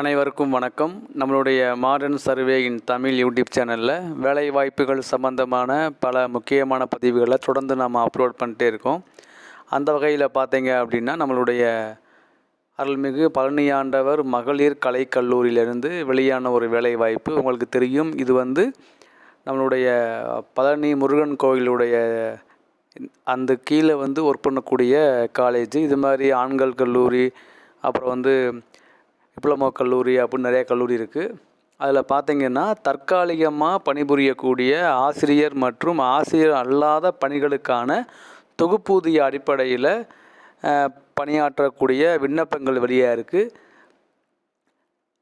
அனைவருக்கும் வணக்கம். நம்மளுடைய மாடர்ன் சர்வேயின் தமிழ் யூடியூப் சேனலில் வேலை வாய்ப்புகள் சம்பந்தமான பல முக்கியமான பதிவுகளை தொடர்ந்து நாம் அப்லோட் பண்ணிட்டே இருக்கோம். அந்த வகையில் பார்த்தீங்க அப்படின்னா நம்மளுடைய அருள்மிகு பழனியாண்டவர் மகளிர் கலை கல்லூரியிலிருந்து வெளியான ஒரு வேலை வாய்ப்பு உங்களுக்கு தெரியும். இது வந்து நம்மளுடைய பழனி முருகன் கோயிலுடைய அந்த கீழே வந்து ஒர்க் பண்ணக்கூடிய காலேஜ் இது மாதிரி ஆண்கள் கல்லூரி அப்புறம் வந்து டிப்ளமோ கல்லூரி அப்படின்னு நிறைய கல்லூரி இருக்குது அதில் பார்த்தீங்கன்னா தற்காலிகமாக பணிபுரியக்கூடிய ஆசிரியர் மற்றும் ஆசிரியர் அல்லாத பணிகளுக்கான தொகுப்பூதிய அடிப்படையில் பணியாற்றக்கூடிய விண்ணப்பங்கள் வெளியாக இருக்குது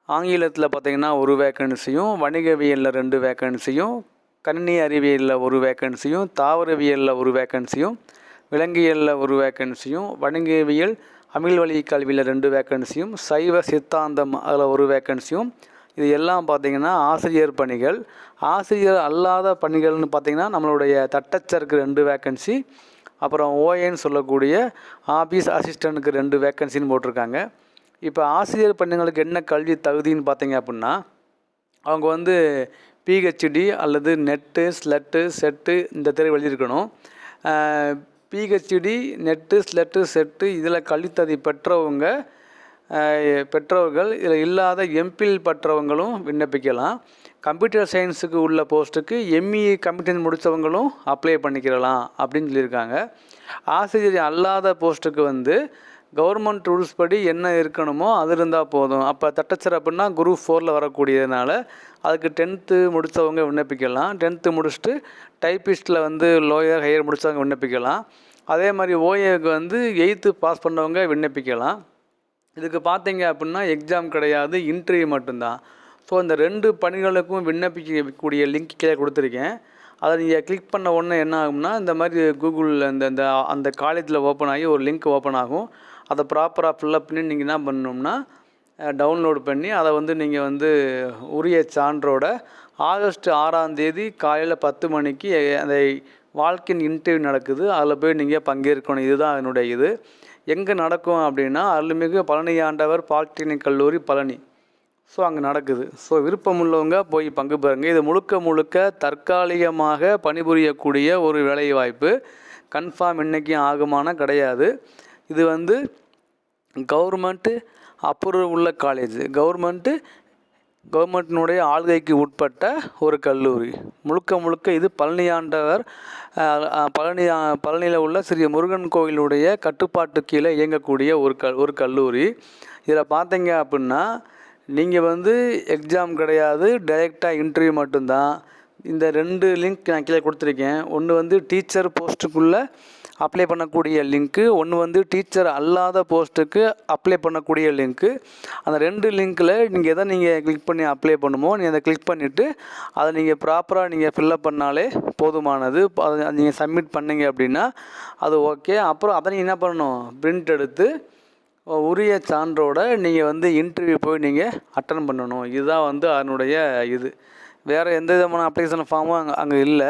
ஆங்கிலத்தில் பார்த்திங்கன்னா ஒரு வேக்கன்சியும் வணிகவியலில் ரெண்டு வேக்கன்சியும் கணினி அறிவியலில் ஒரு வேக்கன்சியும் தாவரவியலில் ஒரு வேக்கன்சியும் விலங்கியலில் ஒரு வேக்கன்சியும் வணிகவியல் தமிழ் வழி கல்வியில் ரெண்டு வேக்கன்சியும் சைவ சித்தாந்தம் அதில் ஒரு வேக்கன்சியும் இது எல்லாம் பார்த்தீங்கன்னா ஆசிரியர் பணிகள். ஆசிரியர் அல்லாத பணிகள்னு பார்த்தீங்கன்னா நம்மளுடைய தட்டச்சருக்கு ரெண்டு வேக்கன்சி அப்புறம் ஓஏன்னு சொல்லக்கூடிய ஆஃபீஸ் அசிஸ்டண்ட்டுக்கு ரெண்டு வேக்கன்சின்னு போட்டிருக்காங்க. இப்போ ஆசிரியர் பணிகளுக்கு என்ன கல்வி தகுதின்னு பார்த்தீங்க அப்படின்னா அவங்க வந்து பிஹெச்டி அல்லது நெட்டு ஸ்லெட்டு செட்டு இந்த தேர்வு எழுதியிருக்கணும். பிஹெச்டி நெட்டு ஸ்லெட்டு செட்டு இதில் கழித்ததை பெற்றவங்க பெற்றவர்கள் இதில் இல்லாத எம்பில் பெற்றவங்களும் விண்ணப்பிக்கலாம். கம்ப்யூட்டர் சயின்ஸுக்கு உள்ள போஸ்ட்டுக்கு எம்இ கம்ப்யூட்டர் முடித்தவங்களும் அப்ளை பண்ணிக்கிறலாம் அப்படின்னு சொல்லியிருக்காங்க. ஆசிரியர் அல்லாத போஸ்ட்டுக்கு வந்து கவர்மெண்ட் ரூல்ஸ் படி என்ன இருக்கணுமோ அது இருந்தால் போதும். அப்போ தட்டச்சர் அப்படின்னா குரூப் ஃபோரில் வரக்கூடியதுனால அதுக்கு டென்த்து முடித்தவங்க விண்ணப்பிக்கலாம். டென்த்து முடிச்சுட்டு டைப்பிஸ்ட்டில் வந்து லோயர் ஹையர் முடித்தவங்க விண்ணப்பிக்கலாம். அதே மாதிரி ஓஏக்கு வந்து எயித்து பாஸ் பண்ணவங்க விண்ணப்பிக்கலாம். இதுக்கு பார்த்தீங்க அப்படின்னா எக்ஸாம் கிடையாது இன்டர்வியூ மட்டும்தான். ஸோ இந்த ரெண்டு பணிகளுக்கும் விண்ணப்பிக்கக்கூடிய லிங்க் கீழே கொடுத்துருக்கேன். அதை நீங்கள் கிளிக் பண்ண உடனே என்ன ஆகும்னா இந்த மாதிரி கூகுளில் இந்த இந்த அந்த காலேஜில் ஓப்பன் ஆகி ஒரு லிங்க் ஓப்பன் ஆகும். அதை ப்ராப்பராக ஃபில்லப் பண்ணி நீங்கள் என்ன பண்ணணும்னா டவுன்லோட் பண்ணி அதை வந்து நீங்கள் வந்து உரிய சான்றோட ஆகஸ்ட் ஆறாம் தேதி காலையில் பத்து மணிக்கு அந்த வாழ்க்கையின் இன்டர்வியூ நடக்குது. அதில் போய் நீங்கள் பங்கேற்கணும். இதுதான் அதனுடைய இது. எங்கே நடக்கும் அப்படின்னா அருள்மிகு பழனி ஆண்டவர் பாலிடெக்னிக் கல்லூரி பழனி. ஸோ அங்கே நடக்குது. ஸோ விருப்பம் உள்ளவங்க போய் பங்கு பெறுங்க. இது முழுக்க முழுக்க தற்காலிகமாக பணிபுரியக்கூடிய ஒரு வேலைவாய்ப்பு. கன்ஃபார்ம் இன்றைக்கும் ஆகுமானால் கிடையாது. இது வந்து கவர்மெண்ட்டு அப்ரூவ் உள்ள காலேஜ் கவர்மெண்ட்டு கவர்மெண்ட்டினுடைய ஆள்கைக்கு உட்பட்ட ஒரு கல்லூரி. முழுக்க முழுக்க இது பழனியாண்டவர் பழனி பழனியில் உள்ள ஸ்ரீ முருகன் கோயிலுடைய கட்டுப்பாட்டு கீழே இயங்கக்கூடிய ஒரு க ஒரு கல்லூரி. இதில் பார்த்தீங்க அப்படின்னா நீங்கள் வந்து எக்ஸாம் கிடையாது டைரெக்டாக இன்டர்வியூ மட்டும்தான். இந்த ரெண்டு லிங்க் நான் கீழே கொடுத்துருக்கேன். ஒன்று வந்து டீச்சர் போஸ்ட்டுக்குள்ளே அப்ளை பண்ணக்கூடிய லிங்க்கு ஒன்று வந்து டீச்சர் அல்லாத போஸ்ட்டுக்கு அப்ளை பண்ணக்கூடிய லிங்க்கு அந்த ரெண்டு லிங்க்கில் நீங்கள் எதை நீங்கள் கிளிக் பண்ணி அப்ளை பண்ணுமோ நீங்கள் அதை கிளிக் பண்ணிவிட்டு அதை நீங்கள் ப்ராப்பராக நீங்கள் ஃபில்லப் பண்ணாலே போதுமானது. அதை நீங்கள் சப்மிட் பண்ணீங்க அப்படின்னா அது ஓகே அப்புறம் அதை நீங்கள் என்ன பண்ணணும்? பிரிண்ட் எடுத்து உரிய சான்றோட நீங்கள் வந்து இன்டர்வியூ போய் நீங்கள் அட்டன் பண்ணணும். இதுதான் வந்து அதனுடைய இது. வேறு எந்த விதமான அப்ளிகேஷன் ஃபார்மும் அங்கே அங்கே இல்லை.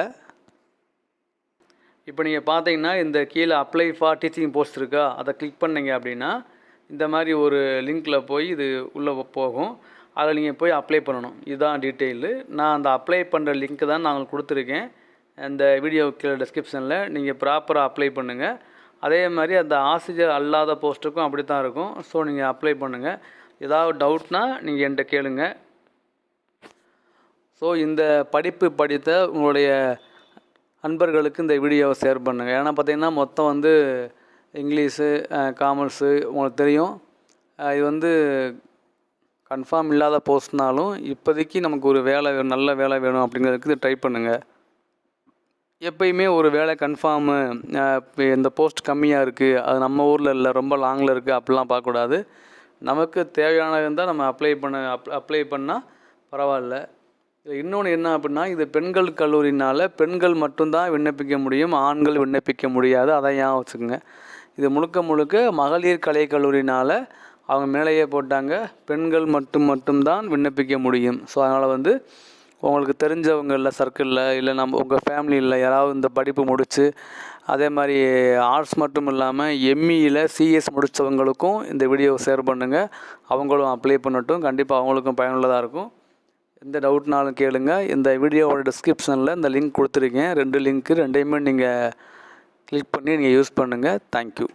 இப்போ நீங்கள் பார்த்தீங்கன்னா இந்த கீழே அப்ளை ஃபார் டீச்சிங் போஸ்ட் இருக்கா? அதை கிளிக் பண்ணீங்க அப்படின்னா இந்த மாதிரி ஒரு லிங்க்கில் போய் இது உள்ளே போகும். அதில் நீங்கள் போய் அப்ளை பண்ணணும். இதுதான் டீட்டெயிலு நான் அந்த அப்ளை பண்ணுற லிங்க்கு தான் நான் உங்களுக்கு கொடுத்துருக்கேன். அந்த வீடியோ கீழே டிஸ்கிரிப்ஷனில் நீங்கள் ப்ராப்பராக அப்ளை பண்ணுங்கள் அதே மாதிரி அந்த ஆசிரியர் அல்லாத போஸ்ட்டுக்கும் அப்படி தான் இருக்கும். ஸோ நீங்கள் அப்ளை பண்ணுங்கள் ஏதாவது டவுட்னால் நீங்கள் என்கிட்ட கேளுங்க. ஸோ இந்த படிப்பு படித்த உங்களுடைய நண்பர்களுக்கு இந்த வீடியோவை ஷேர் பண்ணுங்கள் ஏன்னா பார்த்தீங்கன்னா மொத்தம் வந்து இங்கிலீஷு காமர்ஸு உங்களுக்கு தெரியும். இது வந்து கன்ஃபார்ம் இல்லாத போஸ்ட்னாலும் இப்போதைக்கு நமக்கு ஒரு வேலை வேணும், நல்ல வேலை வேணும் அப்படிங்கிறதுக்கு ட்ரை பண்ணுங்கள் எப்பயுமே ஒரு வேலை கன்ஃபார்மு இப்போ இந்த போஸ்ட் கம்மியாக இருக்குது அது நம்ம ஊரில் இல்லை ரொம்ப லாங்கில் இருக்குது அப்படிலாம் பார்க்கக்கூடாது. நமக்கு தேவையானது இருந்தால் நம்ம அப்ளை பண்ண அப் அப்ளை பண்ணால் பரவாயில்ல. இதில் இன்னொன்று என்ன அப்படின்னா இது பெண்கள் கல்லூரினால் பெண்கள் மட்டும்தான் விண்ணப்பிக்க முடியும் ஆண்கள் விண்ணப்பிக்க முடியாது. அதை ஏன் வச்சுக்கோங்க? இது முழுக்க முழுக்க மகளிர் கலை கல்லூரினால் அவங்க மேலேயே போட்டாங்க. பெண்கள் மட்டும் மட்டும்தான் விண்ணப்பிக்க முடியும். ஸோ அதனால் வந்து உங்களுக்கு தெரிஞ்சவங்க இல்லை சர்க்கிளில் இல்லை நம்ம உங்கள் ஃபேமிலியில் யாராவது இந்த படிப்பு முடித்து அதே மாதிரி ஆர்ட்ஸ் மட்டும் இல்லாமல் எம்இயில் சிஎஸ் முடித்தவங்களுக்கும் இந்த வீடியோவை ஷேர் பண்ணுங்கள் அவங்களும் அப்ளை பண்ணட்டும். கண்டிப்பாக அவங்களுக்கும் பயனுள்ளதாக இருக்கும். எந்த டவுட்னாலும் கேளுங்க. இந்த வீடியோவோட டிஸ்கிரிப்ஷனில் இந்த லிங்க் கொடுத்துருக்கேன். ரெண்டு லிங்க்கு ரெண்டையுமே நீங்கள் கிளிக் பண்ணி நீங்கள் யூஸ் பண்ணுங்கள் தேங்க்யூ